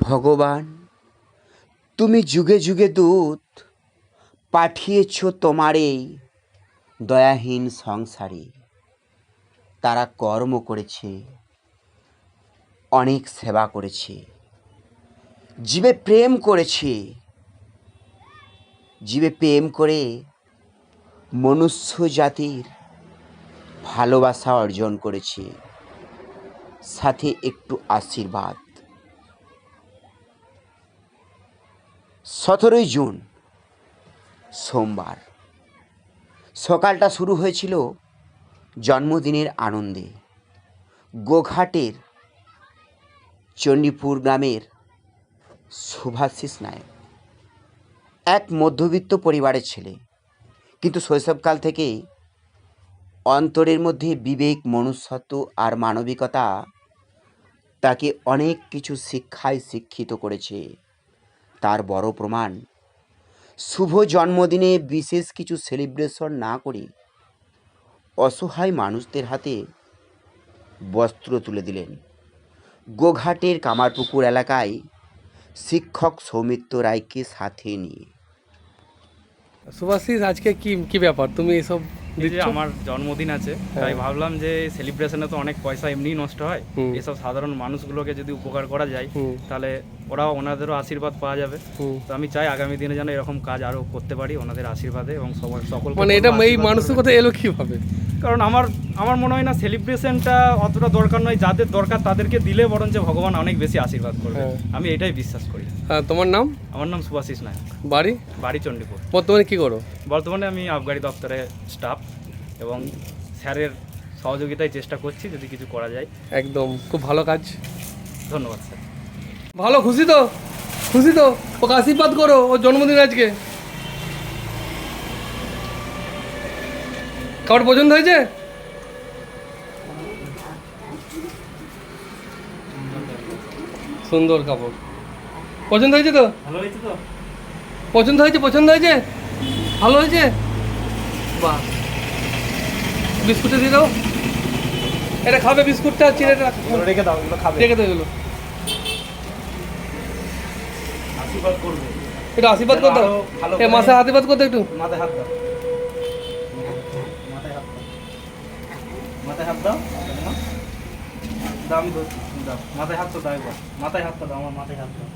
ভগবান, তুমি যুগে যুগে দূত, পাঠিয়েছ তোমার এই দয়াহীন সংসারে। তারা কর্ম করেছে, অনেক সেবা করেছে, জীবে প্রেম করেছে। জীবে প্রেম করে মনুষ্য জাতির ভালোবাসা অর্জন করেছে। সাথে একটু আশীর্বাদ। সতেরোই জুন, সোমবার। সকালটা শুরু হয়েছিল জন্মদিনের আনন্দে। গোঘাটের চণ্ডীপুর গ্রামের শুভাশিস নায়ক, এক মধ্যবিত্ত পরিবারের ছেলে। কিন্তু শৈশবকাল থেকেই অন্তরের মধ্যে বিবেক, মনুষ্যত্ব আর মানবিকতা তাকে অনেক কিছু শিক্ষায় শিক্ষিত করেছে। তার বড় প্রমাণ। শুভ জন্মদিনে বিশেষ কিছু সেলিব্রেশন না করে অসহায় মানুষদের হাতে বস্ত্র তুলে দিলেন। গোঘাটের কামারপুকুর এলাকায় শিক্ষক সৌমিত্র রায়কে সাথে নিয়ে সুভাষিস আজকে কি কি ব্যাপার? তুমি এসব যে আমার জন্মদিন আছে তাই ভাবলাম যে সেলিব্রেশনে তো অনেক পয়সা এমনি নষ্ট হয়। এসব সাধারণ মানুষগুলোকে যদি উপকার করা যায় তাহলে ওরাও ওনাদেরও আশীর্বাদ পাওয়া যাবে। তো আমি চাই আগামী দিনে যেন এরকম কাজ আরও করতে পারি ওনাদের আশীর্বাদে এবং সকল মানে এটা এই মানুষের কথা এলো কীভাবে? কারণ আমার আমার মনে হয় না সেলিব্রেশনটা অতটা দরকার নয় যাদের দরকার তাদেরকে দিলে বরঞ্চ ভগবান অনেক বেশি আশীর্বাদ করবে। হ্যাঁ। আমি এটাই বিশ্বাস করি। হ্যাঁ তোমার নাম? আমার নাম সুভাষিস নায়ক। বাড়ি? বাড়ি চণ্ডীপুর। বর্তমানে কি করো? বর্তমানে আমি আবগারি দপ্তরে স্টাফ এবং স্যারের সহযোগিতায় চেষ্টা করছি যদি কিছু করা যায়। একদম খুব ভালো কাজ। ধন্যবাদ স্যার। ভালো খুশি তো? খুশি তো? ওকে আশীর্বাদ করো ওর জন্মদিন আজকে। কাপড় পছন্দ হয়েছে? সুন্দর কাপড়। পছন্দ হয়েছে তো? ভালো হয়েছে তো? পছন্দ হয়েছে পছন্দ হয়েছে? ভালো হয়েছে? বাহ। বিস্কুটটা দিয়ে দাও। এটা খাবে বিস্কুটটা চিড়েটা রেখে দাও খাবে। রেখে দাও এগুলো। আশীর্বাদ করবে। একটু আশীর্বাদ করতে এ মাসে আশীর্বাদ করতে একটু। মাথায় হাত দাও। মাথায় হাত দাও। মা। দাও। মাথায় হাত তো দাও একবার মাথায় হাত দাও আমার মাথায় হাত দাও।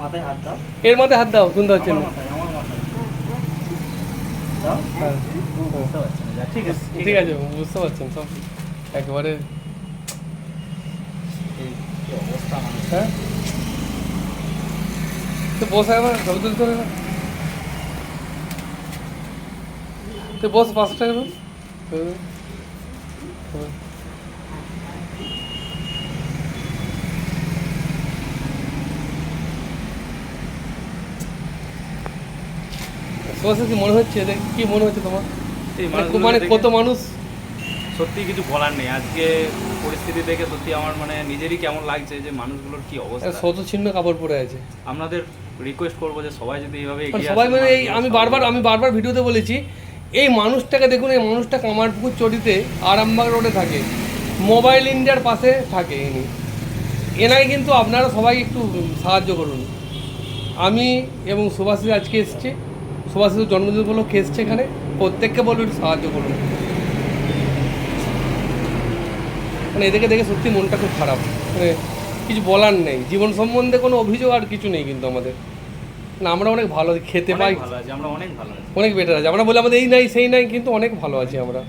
মাথায় হাত দাও। এর মাথায় হাত দাও সুন্দর হচ্ছে। না আমার মাথায়। ঠিক আছে ঠিক আছে। বুঝতে পারছেন সব। একেবারে অবস্থা হ্যাঁ? তো বস একবার তুলতে হবে না? তো বস পাঁচশো টাকা দাও। হ্যাঁ। হ্যাঁ। তোমার কি মনে হচ্ছে কি মনে হচ্ছে তোমার? মানে মানে কত মানুষ? সত্যি কিছু বলার নেই। আজকে পরিস্থিতি দেখে সত্যি আমার মানে নিজেরই কেমন লাগছে যে মানুষগুলোর কি অবস্থা। শত ছিন্ন কাপড় পরে আছে। আপনাদের রিকোয়েস্ট করব যে সবাই যদি এইভাবে সবাই মানে এই আমি বারবার আমি বারবার ভিডিওতে বলেছি এই মানুষটাকে দেখুন, এই মানুষটা কামারপুকুর চটিতে আরামবাগ রোডে থাকে। মোবাইল ইন্ডিয়ার পাশে থাকে ইনি। এনাকে কিন্তু আপনারা সবাই একটু সাহায্য করুন। আমি এবং সুভাষিস আজকে এসছে। সুভাষিসের জন্মদিন উপলক্ষে এসছে এখানে। প্রত্যেককে বলব একটু সাহায্য করুন। মানে এদেরকে দেখে সত্যি মনটা খুব খারাপ। মানে কিছু বলার নেই। জীবন সম্বন্ধে কোনো অভিযোগ আর কিছু নেই কিন্তু আমাদের। না আমরা অনেক ভালো আছি খেতে পাই। ভালো আছে আমরা অনেক ভালো আছি। অনেক বেটার আছে। আমরা বলি আমাদের এই নাই সেই নাই কিন্তু অনেক ভালো আছি আমরা।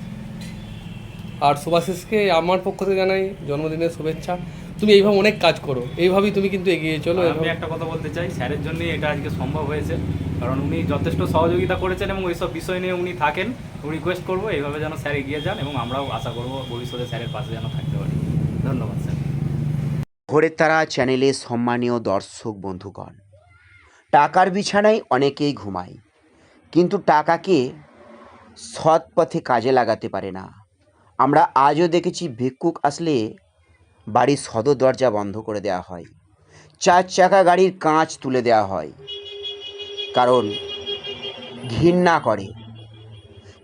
আর সুভাষিসকে আমার পক্ষ থেকে জানাই জন্মদিনের শুভেচ্ছা। তুমি এইভাবে অনেক কাজ করো এইভাবেই তুমি কিন্তু এগিয়ে চলো আমি এইভাবে- একটা কথা বলতে চাই স্যারের জন্যই এটা আজকে সম্ভব হয়েছে। কারণ উনি যথেষ্ট সহযোগিতা করেছেন এবং ওইসব বিষয় নিয়ে উনি থাকেন। রিকোয়েস্ট করব এইভাবে যেন স্যার এগিয়ে যান এবং আমরাও আশা করব ভবিষ্যতে স্যারের পাশে যেন থাকতে পারি। ধন্যবাদ স্যার। ভোরের তারা চ্যানেলে সম্মানীয় দর্শক বন্ধুগণ টাকার বিছানায় অনেকেই ঘুমায়। কিন্তু টাকাকে সৎ পথে কাজে লাগাতে পারে না। আমরা আজও দেখেছি ভিক্ষুক আসলে বাড়ির সদর দরজা বন্ধ করে দেওয়া হয়। চার চাকা গাড়ির কাঁচ তুলে দেওয়া হয়। কারণ ঘৃণা করে।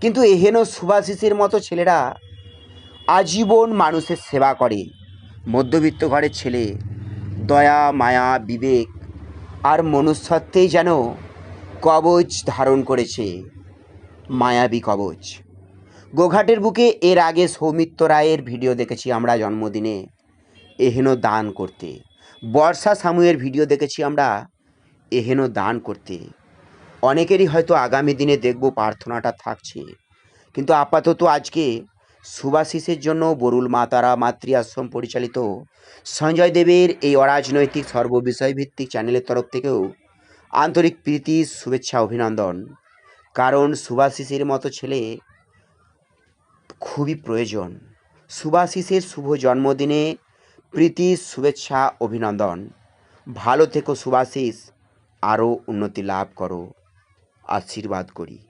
কিন্তু এহেন সুভাষিসের মতো ছেলেরা আজীবন মানুষের সেবা করে। মধ্যবিত্ত ঘরের ছেলে দয়া, মায়া, বিবেক আর মনুষ্যত্বেই যেন কবচ ধারণ করেছে, মায়াবী কবচ। গোঘাটের বুকে এর আগে সৌমিত্র রায়ের ভিডিও দেখেছি আমরা জন্মদিনে। এহেন দান করতে। বর্ষা সামুয়ের ভিডিও দেখেছি আমরা এহেন দান করতে। অনেকেরই হয়তো আগামী দিনে দেখব প্রার্থনাটা থাকছে। কিন্তু আপাতত আজকে সুভাশিসের জন্য বরুল মাতারা মাতৃ আশ্রম পরিচালিত। সঞ্জয় দেবের এই অরাজনৈতিক সর্ববিষয়ভিত্তিক চ্যানেলের তরফ থেকেও আন্তরিক প্রীতি, শুভেচ্ছা, অভিনন্দন। কারণ শুভাশিসের মতো ছেলে খুবই প্রয়োজন। শুভাশিসের শুভ জন্মদিনে প্রীতি, শুভেচ্ছা, অভিনন্দন। ভালো থেকো সুভাশিস আরও উন্নতি লাভ করো। আশীর্বাদ করি।